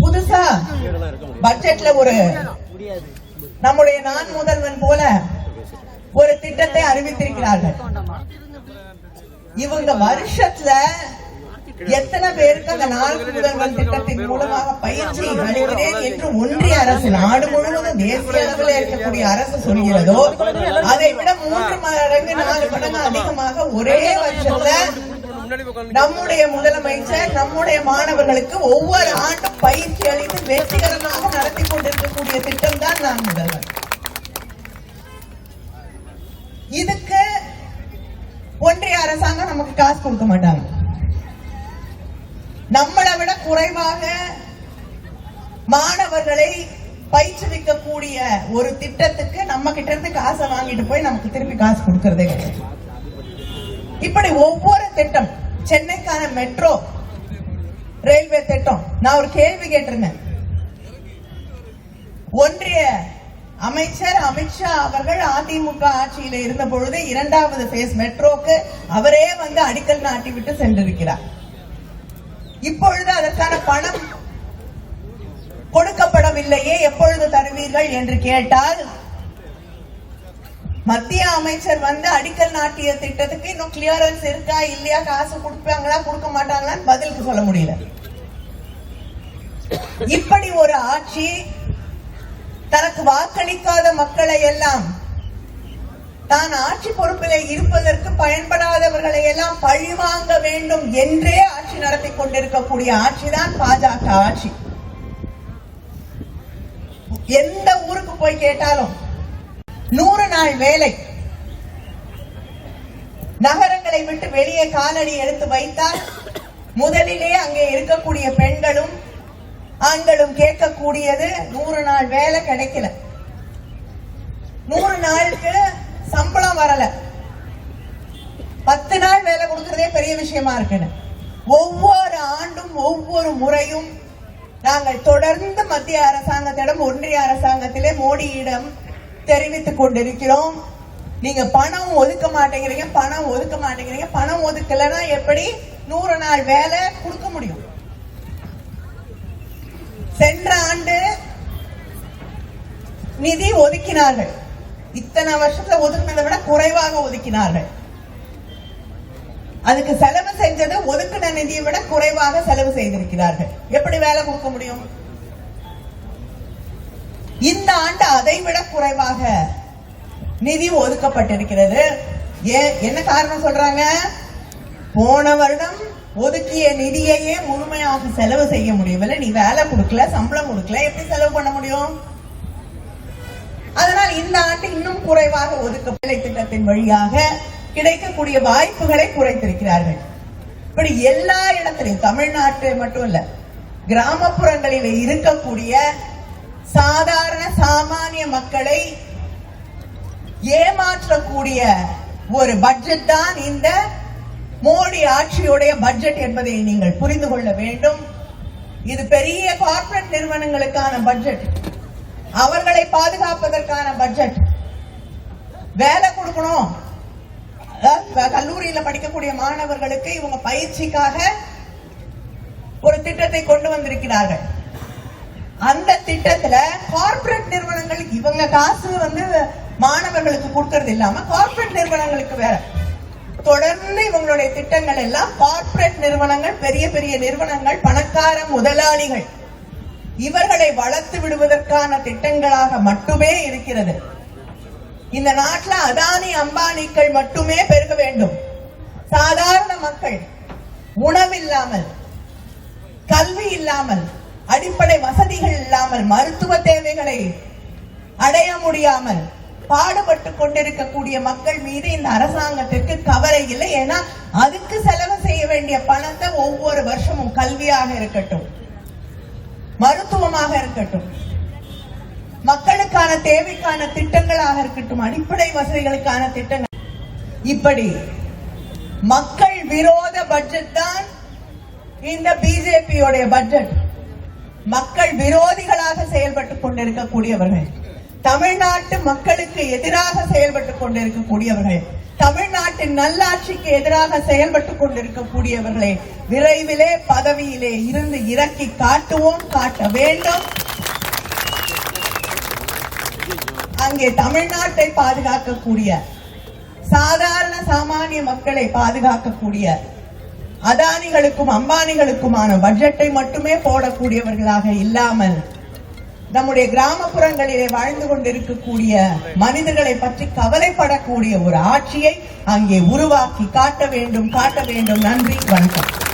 புதுசா பட்ஜெட்ல ஒரு நம்முடைய நான் முதல்வன் போல ஒரு திட்டத்தை அறிவித்திருக்கிறார்கள். இவங்க வருஷத்துல எத்தனை பேருக்கு அந்த நான்கு முதல்வன் திட்டத்தின் மூலமாக பயிற்சி அளிக்கிறேன் என்று ஒன்றிய அரசு நாடு முழுவதும் தேசிய அளவில் இருக்கக்கூடிய அரசு சொல்கிறதோ அதை விட மூன்று மடங்கு நாலு மடங்கு அதிகமாக ஒரே வருஷத்துல நம்முடைய முதலமைச்சர் நம்முடைய மாணவர்களுக்கு ஒவ்வொரு ஆண்டும் பயிற்சி அளித்து வெற்றிகரமாக நடத்தி கொண்டிருக்கக்கூடிய திட்டம் தான் நான் முதல்வர். இதுக்கு ஒன்றிய அரசாங்கம் நமக்கு காசு கொடுக்க மாட்டாங்க. நம்மளை விட குறைவாக மாணவர்களை பயிற்றுவிக்கக்கூடிய ஒரு திட்டத்துக்கு நம்ம கிட்ட இருந்து காசை வாங்கிட்டு போய் நமக்கு திருப்பி காசு கொடுக்கறதே கிடையாது. இப்படி ஒவ்வொரு திட்டம் சென்னைக்கான மெட்ரோ ரயில்வே திட்டம். நான் ஒரு கேள்வி கேட்டிருந்தேன். ஒன்றிய அமைச்சர் அமித்ஷா அவர்கள் அதிமுக ஆட்சியில இருந்த பொழுது இரண்டாவது பேஸ் மெட்ரோக்கு அவரே வந்து அடிக்கல் நாட்டி விட்டு சென்றிருக்கிறார். இப்பொழுது அதற்கான பணம் கொடுக்கப்படவில்லையே எப்பொழுது தருவீர்கள் என்று கேட்டால் மத்திய அமைச்சர் வந்து அடிக்கல் நாட்டிய திட்டத்துக்கு இன்னும் கிளியரன்ஸ் இருக்கா இல்லையா காசு கொடுப்பாங்களா கொடுக்க மாட்டாங்களான்னு பதிலுக்கு சொல்ல முடியல. இப்படி ஒரு ஆட்சி தனக்கு வாக்களிக்காத மக்களை எல்லாம் தான் ஆட்சி பொறுப்பில் இருப்பதற்கு பயன்படாதவர்களை எல்லாம் பழிவாங்க வேண்டும் என்றே ஆட்சி நடத்தி கொண்டிருக்கக்கூடிய ஆட்சிதான் பாஜக ஆட்சி. எந்த ஊருக்கு போய் கேட்டாலும் நூறு நாள் வேலை. நகரங்களை விட்டு வெளியே காலடி எடுத்து வைத்தால் முதலிலே அங்கே இருக்கக்கூடிய பெண்களும் ஆண்களும் கேட்கக்கூடியது நூறு நாள் வேலை கிடைக்கல. நூறு நாளுக்கு சம்பளம் வரல. பத்து நாள் வேலை கொடுக்கறதே பெரிய விஷயமா இருக்குன்னு. ஒவ்வொரு ஆண்டும் ஒவ்வொரு முறையும் நாங்கள் தொடர்ந்து மத்திய அரசாங்கத்திடம் ஒன்றிய அரசாங்கத்திலே மோடியிடம் தெரிவித்துக் கொண்டிருக்கிறோம். நீங்க பணம் ஒதுக்க மாட்டேங்கிறீங்க பணம் ஒதுக்க மாட்டேங்கிறீங்க பணம் ஒதுக்கலன்னா எப்படி? நூறு நாள் வேலை கொடுக்க முடியும். சென்ற ஆண்டு நிதி ஒதுக்கினார்கள். இத்தனை வருஷத்துல ஒதுக்கினதை விட குறைவாக ஒதுக்கினார்கள். அதுக்கு செலவு செஞ்சது ஒதுக்கின நிதியை விட குறைவாக செலவு செய்திருக்கிறார்கள். எப்படி வேலை கொடுக்க முடியும்? இந்த ஆண்டு அதை விட குறைவாக நிதி ஒதுக்கப்பட்டிருக்கிறது. என்ன காரணம் சொல்றாங்க? போன வருடம் ஒதுக்கிய நிதியையே முழுமையாக செலவு செய்ய முடியவில்லை. நீ வேலை கொடுக்கல சம்பளம் கொடுக்கல எப்படி செலவு பண்ண முடியும்? அதனால் இந்த ஆண்டு இன்னும் குறைவாக ஒதுக்க வேலை திட்டத்தின் வழியாக கிடைக்கக்கூடிய வாய்ப்புகளை குறைத்திருக்கிறார்கள். இப்படி எல்லா இடத்திலையும் தமிழ்நாட்டு மட்டும் இல்ல கிராமப்புறங்களில் இருக்கக்கூடிய சாதாரண சாமானிய மக்களை ஏமாற்றக்கூடிய ஒரு பட்ஜெட் தான் இந்த மோடி ஆட்சியுடைய பட்ஜெட் என்பதை நீங்கள் புரிந்து கொள்ள வேண்டும். இது பெரிய கார்ப்பரேட் நிறுவனங்களுக்கான பட்ஜெட் அவர்களை பாதுகாப்பதற்கான பட்ஜெட் வேலை கொடுக்கணும். கல்லூரியில படிக்கக்கூடிய மாணவர்களுக்கு இவங்க பயிற்சிக்காக ஒரு திட்டத்தை கொண்டு வந்திருக்கிறார்கள். அந்த திட்டத்துல கார்ப்பரேட் நிறுவனங்கள் இவங்க காசு வந்து மாணவர்களுக்கு கொடுக்கறது இல்லாம கார்ப்பரேட் நிறுவனங்களுக்கு வேற. தொடர்ந்து இவங்களுடைய திட்டங்கள் எல்லாம் கார்ப்பரேட் நிறுவனங்கள் பெரிய பெரிய நிறுவனங்கள் பணக்கார முதலாளிகள். இவர்களை வளர்த்து விடுவதற்கான திட்டங்களாக மட்டுமே இருக்கிறது. இந்த நாட்டுல அதானி அம்பானிக்கள் மட்டுமே பெருக வேண்டும். சாதாரண மக்கள் உணவில்லாமல் கல்வி இல்லாமல் அடிப்படை வசதிகள் இல்லாமல் மருத்துவ தேவைகளை அடைய முடியாமல் பாடுபட்டு கொண்டிருக்கக்கூடிய மக்கள் மீது இந்த அரசாங்கத்திற்கு கவலை இல்லை. ஏன்னா அதுக்கு செலவு செய்ய வேண்டிய பணத்தை ஒவ்வொரு வருஷமும் கல்வியாக இருக்கட்டும் மருத்துவமாக இருக்கட்டும் மக்களுக்கான தேவைக்கான திட்டங்களாக இருக்கட்டும் அடிப்படை வசதிகளுக்கான திட்டங்கள். இப்படி மக்கள் விரோத பட்ஜெட் தான் இந்த பிஜேபியோடைய பட்ஜெட் மக்கள் விரோதிகளாக செயல்பட்டுக் கொண்டிருக்கக்கூடியவர்கள். தமிழ்நாட்டு மக்களுக்கு எதிராக செயல்பட்டுக் கொண்டிருக்கக்கூடியவர்கள். தமிழ்நாட்டின் நல்லாட்சிக்கு எதிராக செயல்பட்டுக் கொண்டிருக்கக்கூடியவர்களை விரைவிலே பதவியிலே இருந்து இறக்கி காட்டுவோம் காட்ட வேண்டும். அங்கே தமிழ்நாட்டை பாதுகாக்கக்கூடிய சாதாரண சாமானிய மக்களை பாதுகாக்கக்கூடிய அதானிகளுக்கும் அம்பானிகளுக்குமான பட்ஜெட்டை மட்டுமே போடக்கூடியவர்களாக இல்லாமல் நம்முடைய கிராமப்புறங்களிலே வாழ்ந்து கொண்டிருக்கக்கூடிய மனிதர்களை பற்றி கவலைப்படக்கூடிய ஒரு ஆட்சியை அங்கே உருவாக்கி காட்ட வேண்டும் காட்ட வேண்டும். நன்றி வணக்கம்.